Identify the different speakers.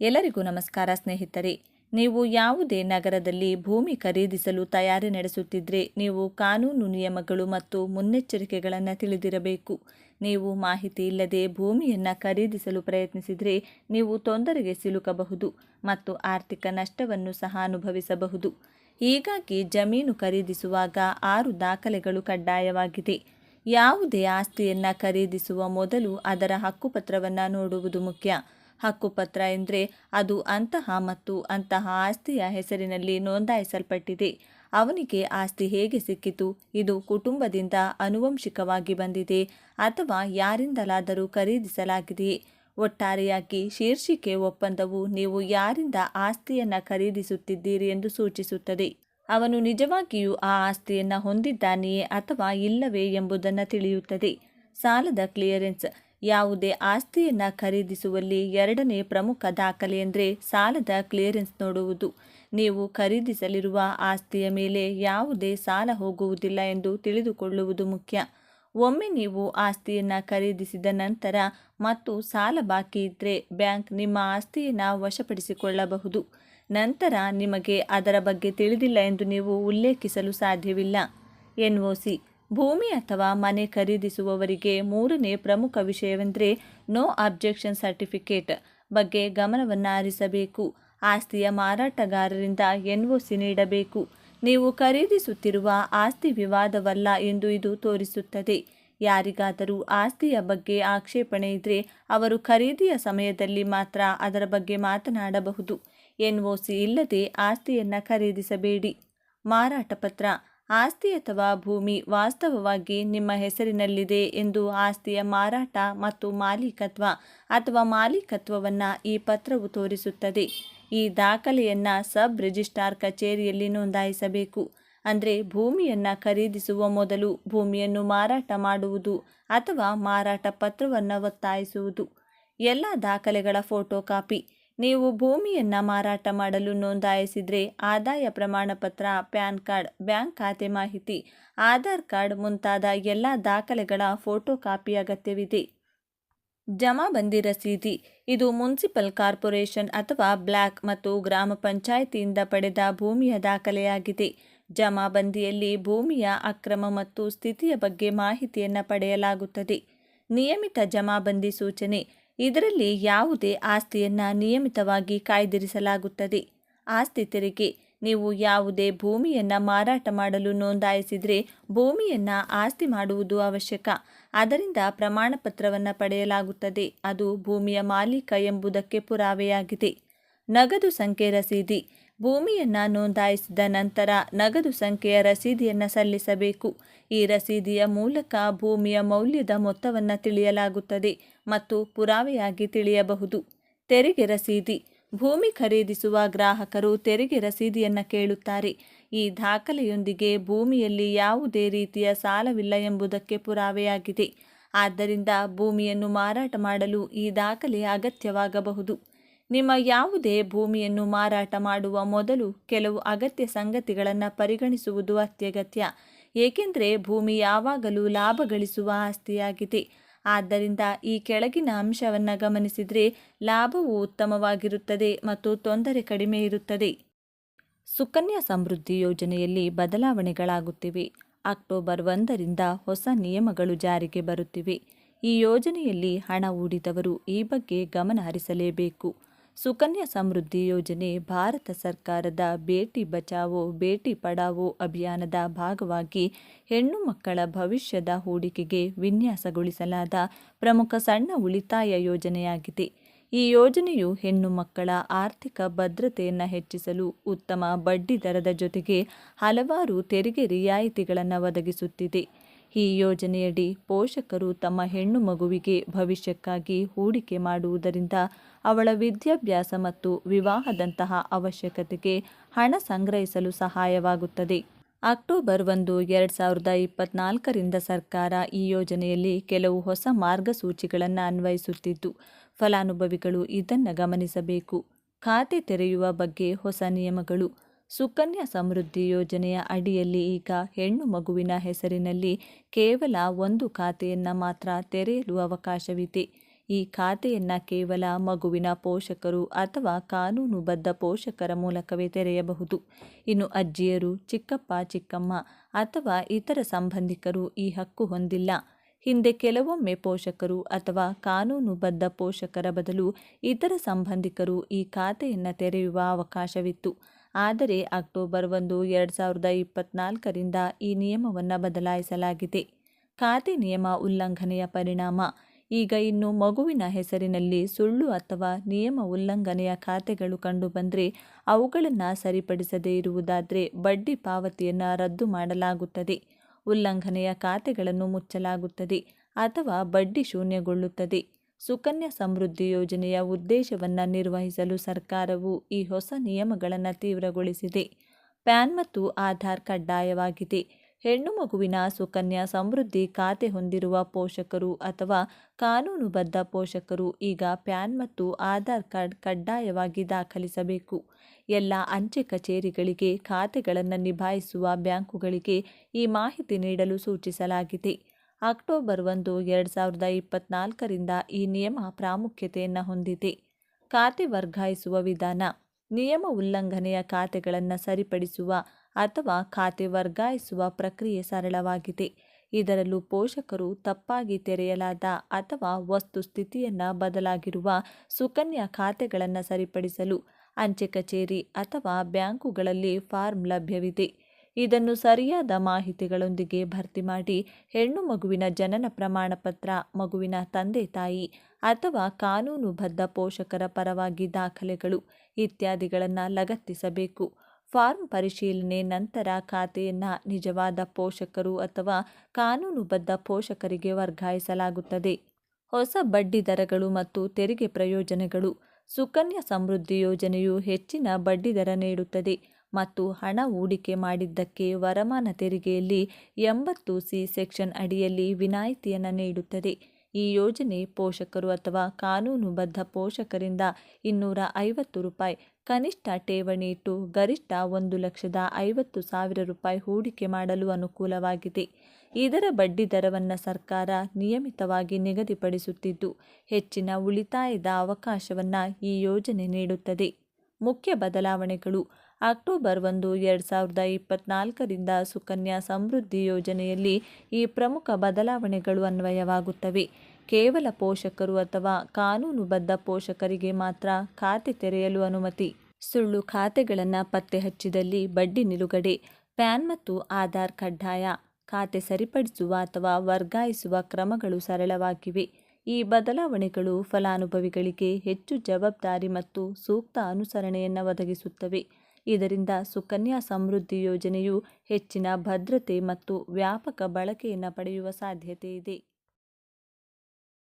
Speaker 1: ಎಲ್ಲರಿಗೂ ನಮಸ್ಕಾರ ಸ್ನೇಹಿತರೆ. ನೀವು ಯಾವುದೇ ನಗರದಲ್ಲಿ ಭೂಮಿ ಖರೀದಿಸಲು ತಯಾರಿ ನಡೆಸುತ್ತಿದ್ದರೆ ನೀವು ಕಾನೂನು ನಿಯಮಗಳು ಮತ್ತು ಮುನ್ನೆಚ್ಚರಿಕೆಗಳನ್ನು ತಿಳಿದಿರಬೇಕು. ನೀವು ಮಾಹಿತಿ ಇಲ್ಲದೆ ಭೂಮಿಯನ್ನು ಖರೀದಿಸಲು ಪ್ರಯತ್ನಿಸಿದರೆ ನೀವು ತೊಂದರೆಗೆ ಸಿಲುಕಬಹುದು ಮತ್ತು ಆರ್ಥಿಕ ನಷ್ಟವನ್ನು ಸಹ ಅನುಭವಿಸಬಹುದು. ಹೀಗಾಗಿ ಜಮೀನು ಖರೀದಿಸುವಾಗ ಆರು ದಾಖಲೆಗಳು ಕಡ್ಡಾಯವಾಗಿದೆ. ಯಾವುದೇ ಆಸ್ತಿಯನ್ನು ಖರೀದಿಸುವ ಮೊದಲು ಅದರ ಹಕ್ಕುಪತ್ರವನ್ನು ನೋಡುವುದು ಮುಖ್ಯ. ಹಕ್ಕುಪತ್ರ ಎಂದರೆ ಅದು ಅಂತಹ ಮತ್ತು ಅಂತಹ ಆಸ್ತಿಯ ಹೆಸರಿನಲ್ಲಿ ನೋಂದಾಯಿಸಲ್ಪಟ್ಟಿದೆ. ಅವನಿಗೆ ಆಸ್ತಿ ಹೇಗೆ ಸಿಕ್ಕಿತು? ಇದು ಕುಟುಂಬದಿಂದ ಆನುವಂಶಿಕವಾಗಿ ಬಂದಿದೆ ಅಥವಾ ಯಾರಿಂದಲಾದರೂ ಖರೀದಿಸಲಾಗಿದೆಯೇ ಒಟ್ಟಾರೆಯಾಗಿ ಶೀರ್ಷಿಕೆ ಒಪ್ಪಂದವು ನೀವು ಯಾರಿಂದ ಆಸ್ತಿಯನ್ನು ಖರೀದಿಸುತ್ತಿದ್ದೀರಿ ಎಂದು ಸೂಚಿಸುತ್ತದೆ. ಅವನು ನಿಜವಾಗಿಯೂ ಆ ಆಸ್ತಿಯನ್ನು ಹೊಂದಿದ್ದಾನೆಯೇ ಅಥವಾ ಇಲ್ಲವೇ ಎಂಬುದನ್ನು ತಿಳಿಯುತ್ತದೆ. ಸಾಲದ ಕ್ಲಿಯರೆನ್ಸ್ ಯಾವುದೇ ಆಸ್ತಿಯನ್ನು ಖರೀದಿಸುವಲ್ಲಿ ಎರಡನೇ ಪ್ರಮುಖ ದಾಖಲೆ ಎಂದರೆ ಸಾಲದ ಕ್ಲಿಯರೆನ್ಸ್ ನೋಡುವುದು. ನೀವು ಖರೀದಿಸಲಿರುವ ಆಸ್ತಿಯ ಮೇಲೆ ಯಾವುದೇ ಸಾಲ ಹೋಗುವುದಿಲ್ಲ ಎಂದು ತಿಳಿದುಕೊಳ್ಳುವುದು ಮುಖ್ಯ. ಒಮ್ಮೆ ನೀವು ಆಸ್ತಿಯನ್ನು ಖರೀದಿಸಿದ ನಂತರ ಮತ್ತು ಸಾಲ ಬಾಕಿ ಇದ್ದರೆ ಬ್ಯಾಂಕ್ ನಿಮ್ಮ ಆಸ್ತಿಯನ್ನು ವಶಪಡಿಸಿಕೊಳ್ಳಬಹುದು. ನಂತರ ನಿಮಗೆ ಅದರ ಬಗ್ಗೆ ತಿಳಿದಿಲ್ಲ ಎಂದು ನೀವು ಉಲ್ಲೇಖಿಸಲು ಸಾಧ್ಯವಿಲ್ಲ. ಎನ್ ಒ ಸಿ ಭೂಮಿ ಅಥವಾ ಮನೆ ಖರೀದಿಸುವವರಿಗೆ ಮೂರನೇ ಪ್ರಮುಖ ವಿಷಯವೆಂದರೆ ನೋ ಅಬ್ಜೆಕ್ಷನ್ ಸರ್ಟಿಫಿಕೇಟ್ ಬಗ್ಗೆ ಗಮನವನ್ನು ಹರಿಸಬೇಕು. ಆಸ್ತಿಯ ಮಾರಾಟಗಾರರಿಂದ ಎನ್ ಒ ಸಿ ನೀಡಬೇಕು. ನೀವು ಖರೀದಿಸುತ್ತಿರುವ ಆಸ್ತಿ ವಿವಾದವಲ್ಲ ಎಂದು ಇದು ತೋರಿಸುತ್ತದೆ. ಯಾರಿಗಾದರೂ ಆಸ್ತಿಯ ಬಗ್ಗೆ ಆಕ್ಷೇಪಣೆ ಇದ್ದರೆ ಅವರು ಖರೀದಿಯ ಸಮಯದಲ್ಲಿ ಮಾತ್ರ ಅದರ ಬಗ್ಗೆ ಮಾತನಾಡಬಹುದು. ಎನ್ ಒ ಸಿ ಇಲ್ಲದೆ ಆಸ್ತಿಯನ್ನು ಖರೀದಿಸಬೇಡಿ. ಮಾರಾಟ ಪತ್ರ ಆಸ್ತಿ ಅಥವಾ ಭೂಮಿ ವಾಸ್ತವವಾಗಿ ನಿಮ್ಮ ಹೆಸರಿನಲ್ಲಿದೆ ಎಂದು ಆಸ್ತಿಯ ಮಾರಾಟ ಮತ್ತು ಮಾಲೀಕತ್ವ ಅಥವಾ ಮಾಲೀಕತ್ವವನ್ನು ಈ ಪತ್ರವು ತೋರಿಸುತ್ತದೆ. ಈ ದಾಖಲೆಯನ್ನು ಸಬ್ ರಿಜಿಸ್ಟ್ರಾರ್ ಕಚೇರಿಯಲ್ಲಿ ನೋಂದಾಯಿಸಬೇಕು. ಅಂದರೆ ಭೂಮಿಯನ್ನು ಖರೀದಿಸುವ ಮೊದಲು ಭೂಮಿಯನ್ನು ಮಾರಾಟ ಮಾಡುವುದು ಅಥವಾ ಮಾರಾಟ ಪತ್ರವನ್ನು ಒತ್ತಾಯಿಸುವುದು. ಎಲ್ಲ ದಾಖಲೆಗಳ ಫೋಟೋ ಕಾಪಿ. ನೀವು ಭೂಮಿಯನ್ನು ಮಾರಾಟ ಮಾಡಲು ನೋಂದಾಯಿಸಿದರೆ ಆದಾಯ ಪ್ರಮಾಣಪತ್ರ, ಪ್ಯಾನ್ ಕಾರ್ಡ್, ಬ್ಯಾಂಕ್ ಖಾತೆ ಮಾಹಿತಿ, ಆಧಾರ್ ಕಾರ್ಡ್ ಮುಂತಾದ ಎಲ್ಲ ದಾಖಲೆಗಳ ಫೋಟೋ ಕಾಪಿ ಅಗತ್ಯವಿದೆ. ಜಮಾಬಂದಿ ರಸೀದಿ ಇದು ಮುನ್ಸಿಪಲ್ ಕಾರ್ಪೊರೇಷನ್ ಅಥವಾ ಬ್ಲ್ಯಾಕ್ ಮತ್ತು ಗ್ರಾಮ ಪಂಚಾಯಿತಿಯಿಂದ ಪಡೆದ ಭೂಮಿಯ ದಾಖಲೆಯಾಗಿದೆ. ಜಮಾಬಂದಿಯಲ್ಲಿ ಭೂಮಿಯ ಅಕ್ರಮ ಮತ್ತು ಸ್ಥಿತಿಯ ಬಗ್ಗೆ ಮಾಹಿತಿಯನ್ನು ಪಡೆಯಲಾಗುತ್ತದೆ. ನಿಯಮಿತ ಜಮಾಬಂದಿ ಸೂಚನೆ ಇದರಲ್ಲಿ ಯಾವುದೇ ಆಸ್ತಿಯನ್ನು ನಿಯಮಿತವಾಗಿ ಕಾಯ್ದಿರಿಸಲಾಗುತ್ತದೆ. ಆಸ್ತಿ ತೆರಿಗೆ, ನೀವು ಯಾವುದೇ ಭೂಮಿಯನ್ನು ಮಾರಾಟ ಮಾಡಲು ನೋಂದಾಯಿಸಿದರೆ ಭೂಮಿಯನ್ನು ಆಸ್ತಿ ಮಾಡುವುದು ಅವಶ್ಯಕ. ಅದರಿಂದ ಪ್ರಮಾಣಪತ್ರವನ್ನು ಪಡೆಯಲಾಗುತ್ತದೆ. ಅದು ಭೂಮಿಯ ಮಾಲೀಕ ಎಂಬುದಕ್ಕೆ ಪುರಾವೆಯಾಗಿದೆ. ನಗದು ಸಂಖ್ಯೆ ರಸೀದಿ, ಭೂಮಿಯನ್ನು ನೋಂದಾಯಿಸಿದ ನಂತರ ನಗದು ಸಂಖ್ಯೆಯ ರಸೀದಿಯನ್ನು ಸಲ್ಲಿಸಬೇಕು. ಈ ರಸೀದಿಯ ಮೂಲಕ ಭೂಮಿಯ ಮೌಲ್ಯದ ಮೊತ್ತವನ್ನು ತಿಳಿಯಲಾಗುತ್ತದೆ ಮತ್ತು ಪುರಾವೆಯಾಗಿ ತಿಳಿಯಬಹುದು. ತೆರಿಗೆ ರಸೀದಿ. ಭೂಮಿ ಖರೀದಿಸುವ ಗ್ರಾಹಕರು ತೆರಿಗೆ ರಸೀದಿಯನ್ನು ಕೇಳುತ್ತಾರೆ. ಈ ದಾಖಲೆಯೊಂದಿಗೆ ಭೂಮಿಯಲ್ಲಿ ಯಾವುದೇ ರೀತಿಯ ಸಾಲವಿಲ್ಲ ಎಂಬುದಕ್ಕೆ ಪುರಾವೆಯಾಗಿದೆ. ಆದ್ದರಿಂದ ಭೂಮಿಯನ್ನು ಮಾರಾಟ ಮಾಡಲು ಈ ದಾಖಲೆ ಅಗತ್ಯವಾಗಬಹುದು. ನಿಮ್ಮ ಯಾವುದೇ ಭೂಮಿಯನ್ನು ಮಾರಾಟ ಮಾಡುವ ಮೊದಲು ಕೆಲವು ಅಗತ್ಯ ಸಂಗತಿಗಳನ್ನು ಪರಿಗಣಿಸುವುದು ಅತ್ಯಗತ್ಯ. ಏಕೆಂದರೆ ಭೂಮಿ ಯಾವಾಗಲೂ ಲಾಭ ಗಳಿಸುವ ಆಸ್ತಿಯಾಗಿದೆ. ಆದ್ದರಿಂದ ಈ ಕೆಳಗಿನ ಅಂಶವನ್ನು ಗಮನಿಸಿದರೆ ಲಾಭವು ಉತ್ತಮವಾಗಿರುತ್ತದೆ ಮತ್ತು ತೊಂದರೆ ಕಡಿಮೆ ಇರುತ್ತದೆ. ಸುಕನ್ಯಾ ಸಮೃದ್ಧಿ ಯೋಜನೆಯಲ್ಲಿ ಬದಲಾವಣೆಗಳಾಗುತ್ತಿವೆ. ಅಕ್ಟೋಬರ್ ಒಂದರಿಂದ ಹೊಸ ನಿಯಮಗಳು ಜಾರಿಗೆ ಬರುತ್ತಿವೆ. ಈ ಯೋಜನೆಯಲ್ಲಿ ಹಣ ಹೂಡಿದವರು ಈ ಬಗ್ಗೆ ಗಮನ ಹರಿಸಲೇಬೇಕು. ಸುಕನ್ಯಾ ಸಮೃದ್ಧಿ ಯೋಜನೆ ಭಾರತ ಸರ್ಕಾರದ ಬೇಟಿ ಬಚಾವೋ, ಬೇಟಿ ಪಡಾವೋ ಅಭಿಯಾನದ ಭಾಗವಾಗಿ ಹೆಣ್ಣು ಮಕ್ಕಳ ಭವಿಷ್ಯದ ಹೂಡಿಕೆಗೆ ವಿನ್ಯಾಸಗೊಳಿಸಲಾದ ಪ್ರಮುಖ ಸಣ್ಣ ಉಳಿತಾಯ ಯೋಜನೆಯಾಗಿದೆ. ಈ ಯೋಜನೆಯು ಹೆಣ್ಣು ಮಕ್ಕಳ ಆರ್ಥಿಕ ಭದ್ರತೆಯನ್ನು ಹೆಚ್ಚಿಸಲು ಉತ್ತಮ ಬಡ್ಡಿ ದರದ ಜೊತೆಗೆ ಹಲವಾರು ತೆರಿಗೆ ರಿಯಾಯಿತಿಗಳನ್ನು ಒದಗಿಸುತ್ತಿದೆ. ಈ ಯೋಜನೆಯಡಿ ಪೋಷಕರು ತಮ್ಮ ಹೆಣ್ಣು ಮಗುವಿಗೆ ಭವಿಷ್ಯಕ್ಕಾಗಿ ಹೂಡಿಕೆ ಮಾಡುವುದರಿಂದ ಅವಳ ವಿದ್ಯಾಭ್ಯಾಸ ಮತ್ತು ವಿವಾಹದಂತಹ ಅವಶ್ಯಕತೆಗೆ ಹಣ ಸಂಗ್ರಹಿಸಲು ಸಹಾಯವಾಗುತ್ತದೆ. ಅಕ್ಟೋಬರ್ ಒಂದು, ಎರಡು ಸಾವಿರದ ಇಪ್ಪತ್ನಾಲ್ಕರಿಂದ ಸರ್ಕಾರ ಈ ಯೋಜನೆಯಲ್ಲಿ ಕೆಲವು ಹೊಸ ಮಾರ್ಗಸೂಚಿಗಳನ್ನು ಅನ್ವಯಿಸುತ್ತಿದ್ದು, ಫಲಾನುಭವಿಗಳು ಇದನ್ನು ಗಮನಿಸಬೇಕು. ಖಾತೆ ತೆರೆಯುವ ಬಗ್ಗೆ ಹೊಸ ನಿಯಮಗಳು. ಸುಕನ್ಯಾ ಸಮೃದ್ಧಿ ಯೋಜನೆಯ ಅಡಿಯಲ್ಲಿ ಈಗ ಹೆಣ್ಣು ಮಗುವಿನ ಹೆಸರಿನಲ್ಲಿ ಕೇವಲ ಒಂದು ಖಾತೆಯನ್ನು ಮಾತ್ರ ತೆರೆಯಲು ಅವಕಾಶವಿದೆ. ಈ ಖಾತೆಯನ್ನು ಕೇವಲ ಮಗುವಿನ ಪೋಷಕರು ಅಥವಾ ಕಾನೂನುಬದ್ಧ ಪೋಷಕರ ಮೂಲಕವೇ ತೆರೆಯಬಹುದು. ಇನ್ನು ಅಜ್ಜಿಯರು, ಚಿಕ್ಕಪ್ಪ, ಚಿಕ್ಕಮ್ಮ ಅಥವಾ ಇತರ ಸಂಬಂಧಿಕರು ಈ ಹಕ್ಕು ಹೊಂದಿಲ್ಲ. ಹಿಂದೆ ಕೆಲವೊಮ್ಮೆ ಪೋಷಕರು ಅಥವಾ ಕಾನೂನುಬದ್ಧ ಪೋಷಕರ ಬದಲು ಇತರ ಸಂಬಂಧಿಕರು ಈ ಖಾತೆಯನ್ನು ತೆರೆಯುವ ಅವಕಾಶವಿತ್ತು. ಆದರೆ ಅಕ್ಟೋಬರ್ ಒಂದು, ಎರಡು ಸಾವಿರದ ಇಪ್ಪತ್ನಾಲ್ಕರಿಂದ ಈ ನಿಯಮವನ್ನು ಬದಲಾಯಿಸಲಾಗಿದೆ. ಖಾತೆ ನಿಯಮ ಉಲ್ಲಂಘನೆಯ ಪರಿಣಾಮ. ಈಗ ಇನ್ನು ಮಗುವಿನ ಹೆಸರಿನಲ್ಲಿ ಸುಳ್ಳು ಅಥವಾ ನಿಯಮ ಉಲ್ಲಂಘನೆಯ ಖಾತೆಗಳು ಕಂಡುಬಂದರೆ ಅವುಗಳನ್ನು ಸರಿಪಡಿಸದೇ ಇರುವುದಾದರೆ ಬಡ್ಡಿ ಪಾವತಿಯನ್ನು ರದ್ದು ಮಾಡಲಾಗುತ್ತದೆ. ಉಲ್ಲಂಘನೆಯ ಖಾತೆಗಳನ್ನು ಮುಚ್ಚಲಾಗುತ್ತದೆ ಅಥವಾ ಬಡ್ಡಿ ಶೂನ್ಯಗೊಳ್ಳುತ್ತದೆ. ಸುಕನ್ಯಾ ಸಮೃದ್ಧಿ ಯೋಜನೆಯ ಉದ್ದೇಶವನ್ನು ನಿರ್ವಹಿಸಲು ಸರ್ಕಾರವು ಈ ಹೊಸ ನಿಯಮಗಳನ್ನು ತೀವ್ರಗೊಳಿಸಿದೆ. ಪ್ಯಾನ್ ಮತ್ತು ಆಧಾರ್ ಕಡ್ಡಾಯವಾಗಿದೆ. ಹೆಣ್ಣು ಮಗುವಿನ ಸುಕನ್ಯಾ ಸಮೃದ್ಧಿ ಖಾತೆ ಹೊಂದಿರುವ ಪೋಷಕರು ಅಥವಾ ಕಾನೂನುಬದ್ಧ ಪೋಷಕರು ಈಗ ಪ್ಯಾನ್ ಮತ್ತು ಆಧಾರ್ ಕಾರ್ಡ್ ಕಡ್ಡಾಯವಾಗಿ ದಾಖಲಿಸಬೇಕು. ಎಲ್ಲ ಅಂಚೆ ಕಚೇರಿಗಳಿಗೆ ಖಾತೆಗಳನ್ನು ನಿಭಾಯಿಸುವ ಬ್ಯಾಂಕುಗಳಿಗೆ ಈ ಮಾಹಿತಿ ನೀಡಲು ಸೂಚಿಸಲಾಗಿದೆ. ಅಕ್ಟೋಬರ್ ಒಂದು, ಎರಡು ಸಾವಿರದ ಇಪ್ಪತ್ನಾಲ್ಕರಿಂದ ಈ ನಿಯಮ ಪ್ರಾಮುಖ್ಯತೆಯನ್ನು ಹೊಂದಿದೆ. ಖಾತೆ ವರ್ಗಾಯಿಸುವ ವಿಧಾನ, ನಿಯಮ ಉಲ್ಲಂಘನೆಯ ಖಾತೆಗಳನ್ನು ಸರಿಪಡಿಸುವ ಅಥವಾ ಖಾತೆ ವರ್ಗಾಯಿಸುವ ಪ್ರಕ್ರಿಯೆ ಸರಳವಾಗಿದೆ. ಇದರಲ್ಲೂ ಪೋಷಕರು ತಪ್ಪಾಗಿ ತೆರೆಯಲಾದ ಅಥವಾ ವಸ್ತು ಸ್ಥಿತಿಯನ್ನು ಬದಲಾಗಿರುವ ಸುಕನ್ಯಾ ಖಾತೆಗಳನ್ನು ಸರಿಪಡಿಸಲು ಅಂಚೆ ಕಚೇರಿ ಅಥವಾ ಬ್ಯಾಂಕುಗಳಲ್ಲಿ ಫಾರ್ಮ್ ಲಭ್ಯವಿದೆ. ಇದನ್ನು ಸರಿಯಾದ ಮಾಹಿತಿಗಳೊಂದಿಗೆ ಭರ್ತಿ ಮಾಡಿ ಹೆಣ್ಣು ಮಗುವಿನ ಜನನ ಪ್ರಮಾಣಪತ್ರ, ಮಗುವಿನ ತಂದೆ ತಾಯಿ ಅಥವಾ ಕಾನೂನುಬದ್ಧ ಪೋಷಕರ ಪರವಾಗಿ ದಾಖಲೆಗಳು ಇತ್ಯಾದಿಗಳನ್ನು ಲಗತ್ತಿಸಬೇಕು. ಫಾರ್ಮ್ ಪರಿಶೀಲನೆ ನಂತರ ಖಾತೆಯನ್ನು ನಿಜವಾದ ಪೋಷಕರು ಅಥವಾ ಕಾನೂನುಬದ್ಧ ಪೋಷಕರಿಗೆ ವರ್ಗಾಯಿಸಲಾಗುತ್ತದೆ. ಹೊಸ ಬಡ್ಡಿ ದರಗಳು ಮತ್ತು ತೆರಿಗೆ ಪ್ರಯೋಜನಗಳು, ಸುಕನ್ಯಾ ಸಮೃದ್ಧಿ ಯೋಜನೆಯು ಹೆಚ್ಚಿನ ಬಡ್ಡಿದರ ನೀಡುತ್ತದೆ. ಮತ್ತು ಹಣ ಹೂಡಿಕೆ ಮಾಡಿದ್ದಕ್ಕೆ ವರಮಾನ ತೆರಿಗೆಯಲ್ಲಿ ಎಂಬತ್ತು ಸಿ ಸೆಕ್ಷನ್ ಅಡಿಯಲ್ಲಿ ವಿನಾಯಿತಿಯನ್ನು ನೀಡುತ್ತದೆ. ಈ ಯೋಜನೆ ಪೋಷಕರು ಅಥವಾ ಕಾನೂನುಬದ್ಧ ಪೋಷಕರಿಂದ ಇನ್ನೂರ ಐವತ್ತು ರೂಪಾಯಿ, ಕನಿಷ್ಠ ಠೇವಣಿ ಇಟ್ಟು ಗರಿಷ್ಠ ಒಂದು ಲಕ್ಷದ ಐವತ್ತು ಸಾವಿರ ರೂಪಾಯಿ ಹೂಡಿಕೆ ಮಾಡಲು ಅನುಕೂಲವಾಗಿದೆ. ಇದರ ಬಡ್ಡಿ ದರವನ್ನು ಸರ್ಕಾರ ನಿಯಮಿತವಾಗಿ ನಿಗದಿಪಡಿಸುತ್ತಿದ್ದು, ಹೆಚ್ಚಿನ ಉಳಿತಾಯದ ಅವಕಾಶವನ್ನು ಈ ಯೋಜನೆ ನೀಡುತ್ತದೆ. ಮುಖ್ಯ ಬದಲಾವಣೆಗಳು ಅಕ್ಟೋಬರ್ ಒಂದು, ಎರಡು ಸಾವಿರದ ಇಪ್ಪತ್ನಾಲ್ಕರಿಂದ ಸುಕನ್ಯಾ ಸಮೃದ್ಧಿ ಯೋಜನೆಯಲ್ಲಿ ಈ ಪ್ರಮುಖ ಬದಲಾವಣೆಗಳು ಅನ್ವಯವಾಗುತ್ತವೆ. ಕೇವಲ ಪೋಷಕರು ಅಥವಾ ಕಾನೂನುಬದ್ಧ ಪೋಷಕರಿಗೆ ಮಾತ್ರ ಖಾತೆ ತೆರೆಯಲು ಅನುಮತಿ. ಸುಳ್ಳು ಖಾತೆಗಳನ್ನು ಪತ್ತೆ ಹಚ್ಚಿದಲ್ಲಿ ಬಡ್ಡಿ ನಿಲುಗಡೆ, ಪ್ಯಾನ್ ಮತ್ತು ಆಧಾರ್ ಕಡ್ಡಾಯ, ಖಾತೆ ಸರಿಪಡಿಸುವ ಅಥವಾ ವರ್ಗಾಯಿಸುವ ಕ್ರಮಗಳು ಸರಳವಾಗಿವೆ. ಈ ಬದಲಾವಣೆಗಳು ಫಲಾನುಭವಿಗಳಿಗೆ ಹೆಚ್ಚು ಜವಾಬ್ದಾರಿ ಮತ್ತು ಸೂಕ್ತ ಅನುಸರಣೆಯನ್ನು ಒದಗಿಸುತ್ತವೆ. ಇದರಿಂದ ಸುಕನ್ಯಾ ಸಮೃದ್ಧಿ ಯೋಜನೆಯು ಹೆಚ್ಚಿನ ಭದ್ರತೆ ಮತ್ತು ವ್ಯಾಪಕ ಬಳಕೆಯನ್ನು ಪಡೆಯುವ ಸಾಧ್ಯತೆ ಇದೆ